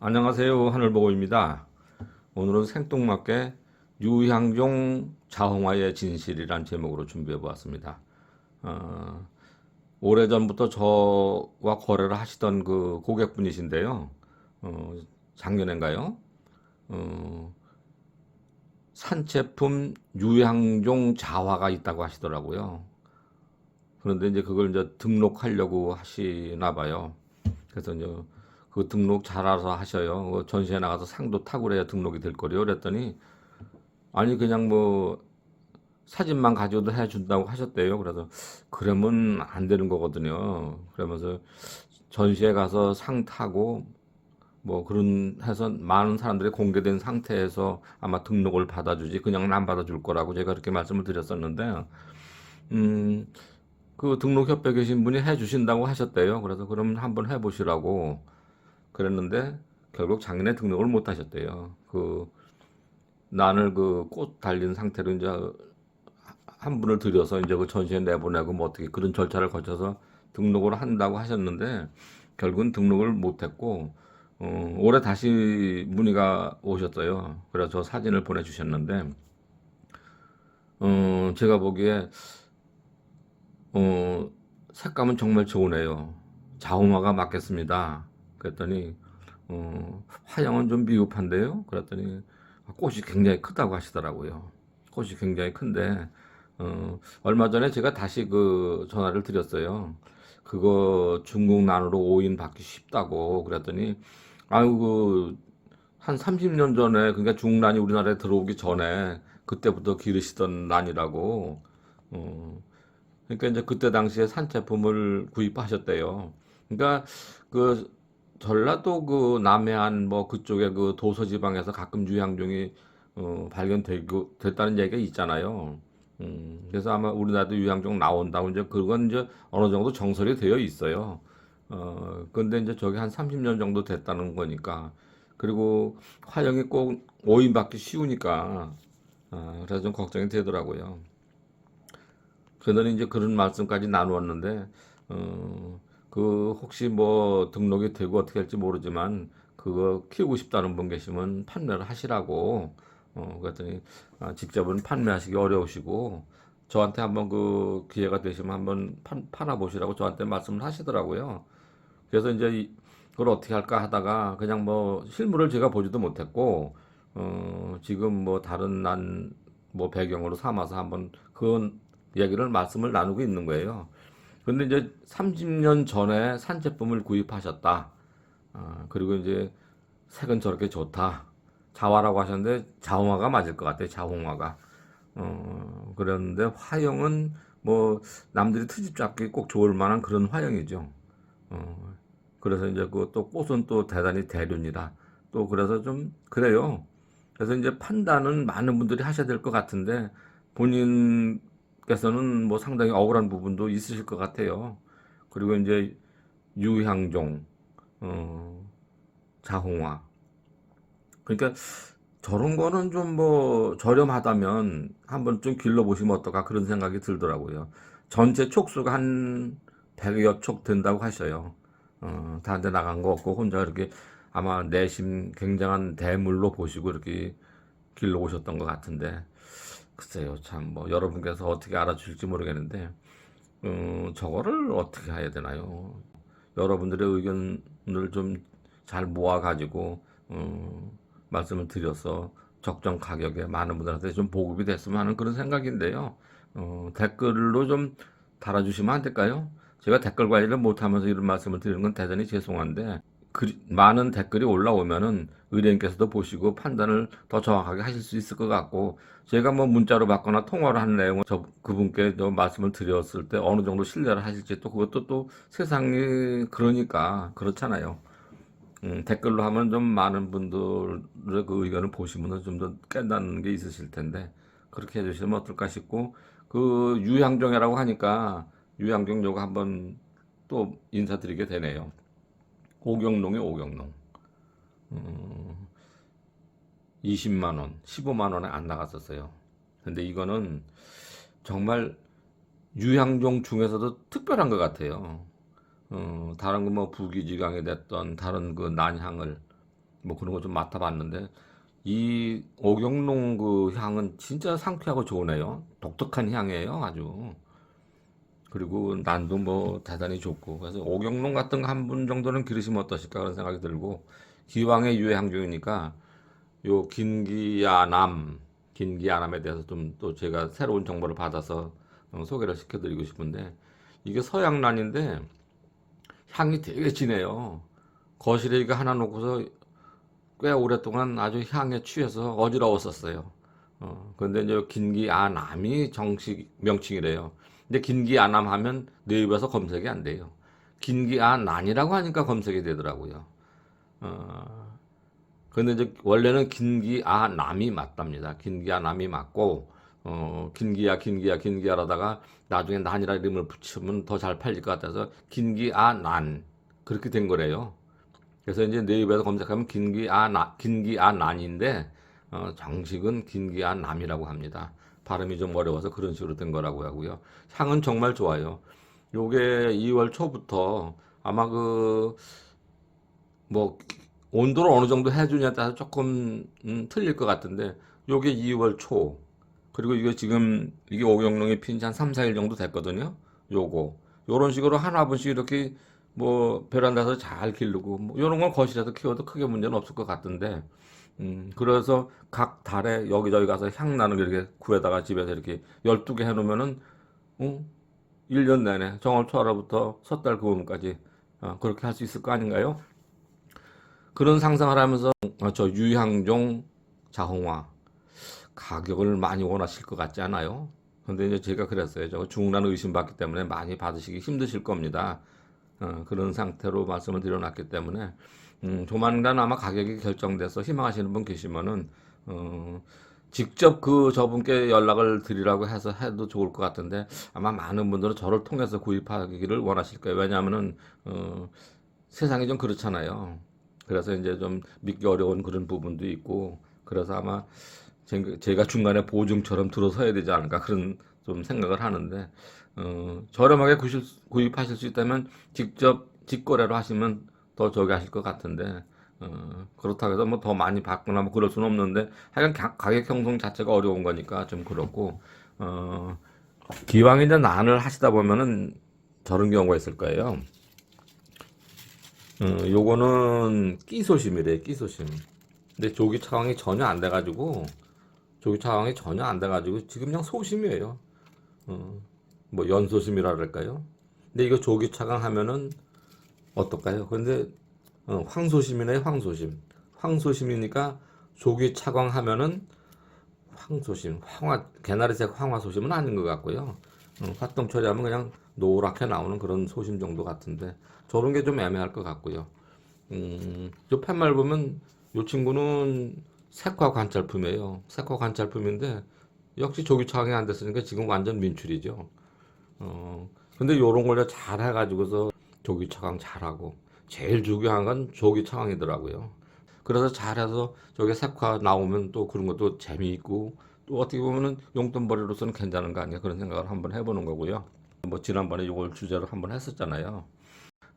안녕하세요 하늘보고입니다. 오늘은 생뚱맞게 유향종 자홍화의 진실이란 제목으로 준비해 보았습니다. 어, 오래전부터 저와 거래를 하시던 그 고객분이신데요. 어, 작년인가요? 어, 산채품 유향종 자화가 있다고 하시더라고요. 그런데 이제 그걸 이제 등록하려고 하시나 봐요. 그래서 이제 그 등록 잘 알아서 하셔요. 그 전시회 나가서 상도 타고 그래야 등록이 될 거래요. 그랬더니 아니 그냥 뭐 사진만 가져도 해준다고 하셨대요. 그래서 그러면 안 되는 거거든요. 그러면서 전시회 가서 상 타고 뭐 그런 해서 많은 사람들이 공개된 상태에서 아마 등록을 받아주지 그냥은 안 받아줄 거라고 제가 그렇게 말씀을 드렸었는데 음. 그 등록 협회 계신 분이 해주신다고 하셨대요. 그래서 그럼 한번 해보시라고 그랬는데 결국 작년에 등록을 못 하셨대요. 그 난을 그 꽃 달린 상태로 이제 한 분을 들여서 이제 그 전시회 내보내고 뭐 어떻게 그런 절차를 거쳐서 등록을 한다고 하셨는데 결국은 등록을 못 했고 어, 올해 다시 문의가 오셨어요. 그래서 저 사진을 보내주셨는데 어, 제가 보기에 어, 색감은 정말 좋으네요. 자홍화가 맞겠습니다. 그랬더니 어, 화형은 좀 미흡한데요. 그랬더니 꽃이 굉장히 크다고 하시더라고요. 꽃이 굉장히 큰데 어, 얼마 전에 제가 다시 그 전화를 드렸어요. 그거 중국 난으로 5인 받기 쉽다고 그랬더니 아유 그한 30년 전에 그러니까 중국 난이 우리나라에 들어오기 전에 그때부터 기르시던 난이라고 어, 그러니까 이제 그때 당시에 산제품을 구입하셨대요. 그러니까 그 전라도 그 남해안 뭐 그쪽에 그 도서 지방에서 가끔 유향종이 어, 발견되고 됐다는 얘기가 있잖아요. 음, 그래서 아마 우리나라도 유향종 나온다고 이제 그건 이제 어느 정도 정설이 되어 있어요. 어, 근데 이제 저게 한 30년 정도 됐다는 거니까. 그리고 화형이 꼭 오인받기 쉬우니까. 아, 그래서 좀 걱정이 되더라고요. 그들은 이제 그런 말씀까지 나누었는데, 어, 그 혹시 뭐 등록이 되고 어떻게 할지 모르지만 그거 키우고 싶다는 분 계시면 판매를 하시라고 어 그랬더니 아, 직접은 판매하시기 어려우시고 저한테 한번 그 기회가 되시면 한번 판, 팔아 보시라고 저한테 말씀을 하시더라고요. 그래서 이제 이- 그걸 어떻게 할까 하다가 그냥 뭐 실물을 제가 보지도 못했고 어 지금 뭐 다른 난 뭐 배경으로 삼아서 한번 그건 얘기를 말씀을 나누고 있는 거예요. 근데 이제 30년 전에 산 제품을 구입하셨다. 아, 그리고 이제 색은 저렇게 좋다. 자화라고 하셨는데 자홍화가 맞을 것 같아요. 자홍화가. 어, 그랬는데 화형은 뭐 남들이 트집 잡기 꼭 좋을 만한 그런 화형이죠. 어, 그래서 이제 그 또 꽃은 또 대단히 대륜이라 또 그래서 좀 그래요. 그래서 이제 판단은 많은 분들이 하셔야 될 것 같은데 본인 께서는 뭐 상당히 억울한 부분도 있으실 것 같아요. 그리고 이제 유향종, 어, 자홍화. 그러니까 저런 거는 좀 뭐 저렴하다면 한번 좀 길러보시면 어떨까 그런 생각이 들더라고요. 전체 촉수가 한 100여 촉 된다고 하셔요. 어, 다른데 나간 거 없고 혼자 이렇게 아마 내심 굉장한 대물로 보시고 이렇게 길러 오셨던 것 같은데 글쎄요 참 뭐 여러분께서 어떻게 알아주실지 모르겠는데 어, 저거를 어떻게 해야 되나요? 여러분들의 의견을 좀 잘 모아가지고 어, 말씀을 드려서 적정 가격에 많은 분들한테 좀 보급이 됐으면 하는 그런 생각인데요. 어, 댓글로 좀 달아주시면 안 될까요? 제가 댓글 관리를 못하면서 이런 말씀을 드리는 건 대단히 죄송한데 글- 많은 댓글이 올라오면은 의뢰인께서도 보시고 판단을 더 정확하게 하실 수 있을 것 같고 제가 뭐 문자로 받거나 통화로 한 내용을 저 그분께 또 말씀을 드렸을 때 어느 정도 신뢰를 하실지 또 그것도 또 세상이 그러니까 그렇잖아요. 음, 댓글로 하면 좀 많은 분들의 그 의견을 보시면 좀 더 깨닫는 게 있으실 텐데 그렇게 해주시면 어떨까 싶고 그 유향종이라고 하니까 유향종 요거 한번 또 인사드리게 되네요. 오경농이 오경농. 음, 20만 원, 15만 원에 안 나갔었어요. 근데 이거는 정말 유향종 중에서도 특별한 것 같아요. 어, 다른 거 뭐 부기지강이 됐던 다른 그 난향을 뭐 그런 거 좀 맡아봤는데 이 오경농 그 향은 진짜 상쾌하고 좋으네요. 독특한 향이에요, 아주. 그리고 난도 뭐 대단히 좋고 그래서 오경농 같은 거 한 분 정도는 기르시면 어떠실까 그런 생각이 들고 기왕의 유해향 중이니까 요 긴기아남 긴기아남에 대해서 좀 또 제가 새로운 정보를 받아서 어, 소개를 시켜드리고 싶은데 이게 서양란인데 향이 되게 진해요. 거실에 이거 하나 놓고서 꽤 오랫동안 아주 향에 취해서 어지러웠었어요. 어, 근데 이제 긴기아남이 정식 명칭이래요. 근데 긴기아남 하면 네이버에서 검색이 안 돼요. 긴기아난이라고 하니까 검색이 되더라고요. 어, 근데 이제 원래는 긴기아남이 맞답니다. 긴기아남이 맞고, 어, 긴기야, 긴기야, 긴기야라다가 나중에 난이라 이름을 붙이면 더 잘 팔릴 것 같아서 긴기아난. 그렇게 된 거래요. 그래서 이제 네이버에서 검색하면 긴기아나, 긴기아난인데, 어, 정식은 긴기아남이라고 합니다. 발음이 좀 어려워서 그런 식으로 된 거라고 하고요. 향은 정말 좋아요. 요게 2월 초부터 아마 그, 뭐, 온도를 어느 정도 해주냐에 따라서 조금, 음, 틀릴 것 같은데, 요게 2월 초. 그리고 이게 지금, 이게 오경농이 핀지 한 3, 4일 정도 됐거든요. 요거. 요런 식으로 한 화분씩 이렇게 뭐 베란다에서 잘 기르고 뭐 이런 건 거실에서 키워도 크게 문제는 없을 것 같은데 음 그래서 각 달에 여기저기 가서 향 나는 거 이렇게 구해다가 집에서 이렇게 12개 해 놓으면은 어 1년 내내 정월 초하루부터 섣달 그음까지 어, 그렇게 할 수 있을 거 아닌가요? 그런 상상을 하면서 어, 저 유향종 자홍화 가격을 많이 원하실 것 같지 않아요? 근데 이제 제가 그랬어요. 저 중란 의심받기 때문에 많이 받으시기 힘드실 겁니다. 어, 그런 상태로 말씀을 드려놨기 때문에 음, 조만간 아마 가격이 결정돼서 희망하시는 분 계시면은 어, 직접 그 저분께 연락을 드리라고 해서 해도 좋을 것 같은데 아마 많은 분들은 저를 통해서 구입하기를 원하실 거예요. 왜냐하면은 어, 세상이 좀 그렇잖아요. 그래서 이제 좀 믿기 어려운 그런 부분도 있고 그래서 아마 제- 제가 중간에 보증처럼 들어서야 되지 않을까 그런 좀 생각을 하는데 어, 저렴하게 구실, 구입하실 수 있다면 직접 직거래로 하시면 더 저기 하실 것 같은데 어, 그렇다고 해서 뭐 더 많이 받거나 뭐 그럴 수는 없는데 하여간 가- 가격 형성 자체가 어려운 거니까 좀 그렇고 어, 기왕 이제 난을 하시다 보면은 저런 경우가 있을 거예요. 어, 요거는 끼소심이래 끼소심. 근데 조기 차광이 전혀 안 돼가지고 조기 차광이 전혀 안 돼가지고 지금 그냥 소심이에요. 어, 뭐 연소심이라 그럴까요? 근데 이거 조기 차광 하면은 어떨까요? 근데 어, 황소심이네 황소심. 황소심이니까 조기 차광하면은 황소심, 황화 개나리색 황화소심은 아닌 것 같고요. 어, 활동 처리하면 그냥 노랗게 나오는 그런 소심 정도 같은데 저런 게 좀 애매할 것 같고요. 음, 요 팻말 보면 요 친구는 색화 관찰품이에요. 색화 관찰품인데 역시 조기 차광이 안 됐으니까 지금 완전 민출이죠. 어, 근데 요런 걸 잘 해가지고서 조기 차광 잘하고 제일 중요한 건 조기 차광이더라고요. 그래서 잘해서 저게 색화 나오면 또 그런 것도 재미있고 또 어떻게 보면은 용돈벌이로서는 괜찮은 거 아니야 그런 생각을 한번 해보는 거고요. 뭐 지난번에 이걸 주제로 한번 했었잖아요.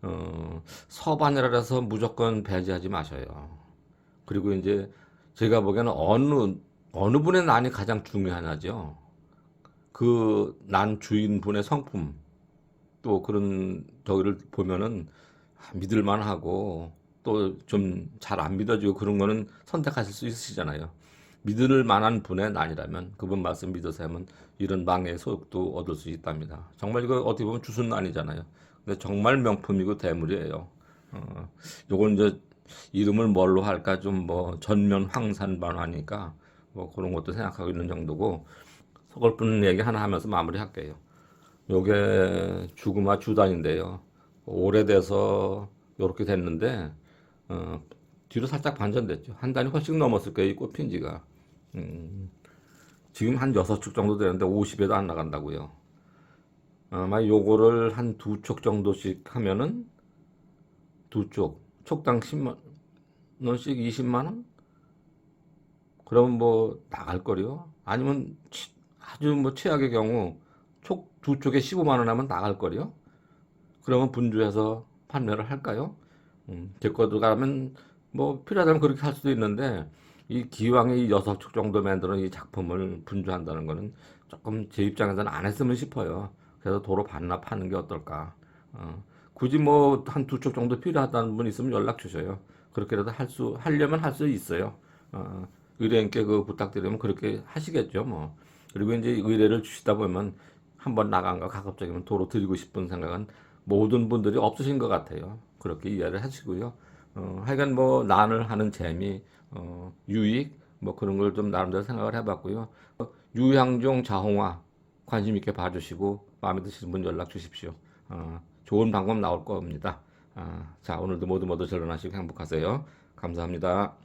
어, 서반이라 해서 무조건 배제하지 마셔요. 그리고 이제 제가 보기에는 어느 어느 분의 난이 가장 중요하냐죠. 그 난 주인분의 성품 또 그런 저기를 보면은 아, 믿을 만하고 또 좀 잘 안 믿어지고 그런 거는 선택하실 수 있으시잖아요. 믿을 만한 분의 난이라면 그분 말씀 믿어서 하면 이런 망의 소욕도 얻을 수 있답니다. 정말 이거 어떻게 보면 주순 난이잖아요. 근데 정말 명품이고 대물이에요. 어, 요건 이제 이름을 뭘로 할까 좀 뭐 전면 황산반화니까 뭐 그런 것도 생각하고 있는 정도고 서글픈 얘기 하나 하면서 마무리할게요. 요게 죽음화 주단인데요. 오래돼서 요렇게 됐는데 어, 뒤로 살짝 반전됐죠. 한 단이 훨씬 넘었을 거예요, 이 꽃핀 지가. 음, 지금 한 여섯 축 정도 되는데 50에도 안 나간다고요. 아마 요거를 한 두 촉 정도씩 하면은 두 쪽, 촉당 10만 원씩 20만 원? 그러면 뭐 나갈 거요. 아니면 치- 아주 뭐 최악의 경우 촉 두 쪽에 15만 원 하면 나갈 거요. 그러면 분주해서 판매를 할까요? 음, 제 거도 가면 뭐 필요하다면 그렇게 할 수도 있는데 이 기왕에 이 여섯 축 정도 만드는 이 작품을 분주한다는 거는 조금 제 입장에서는 안 했으면 싶어요. 그래서 도로 반납하는 게 어떨까? 어, 굳이 뭐 한 두 쪽 정도 필요하다는 분 있으면 연락 주셔요. 그렇게라도 할 수 하려면 할 수 있어요. 어, 의뢰인께 그 부탁드리면 그렇게 하시겠죠, 뭐. 그리고 이제 의뢰를 주시다 보면 한번 나간 거 가급적이면 도로 드리고 싶은 생각은 모든 분들이 없으신 것 같아요. 그렇게 이해를 하시고요. 어, 하여간 뭐 난을 하는 재미, 어, 유익 뭐 그런 걸 좀 나름대로 생각을 해봤고요. 어, 유향종 자홍화 관심 있게 봐주시고 마음에 드시는 분 연락 주십시오. 어, 좋은 방법 나올 겁니다. 아, 자 오늘도 모두 모두 전론하시고 행복하세요. 감사합니다.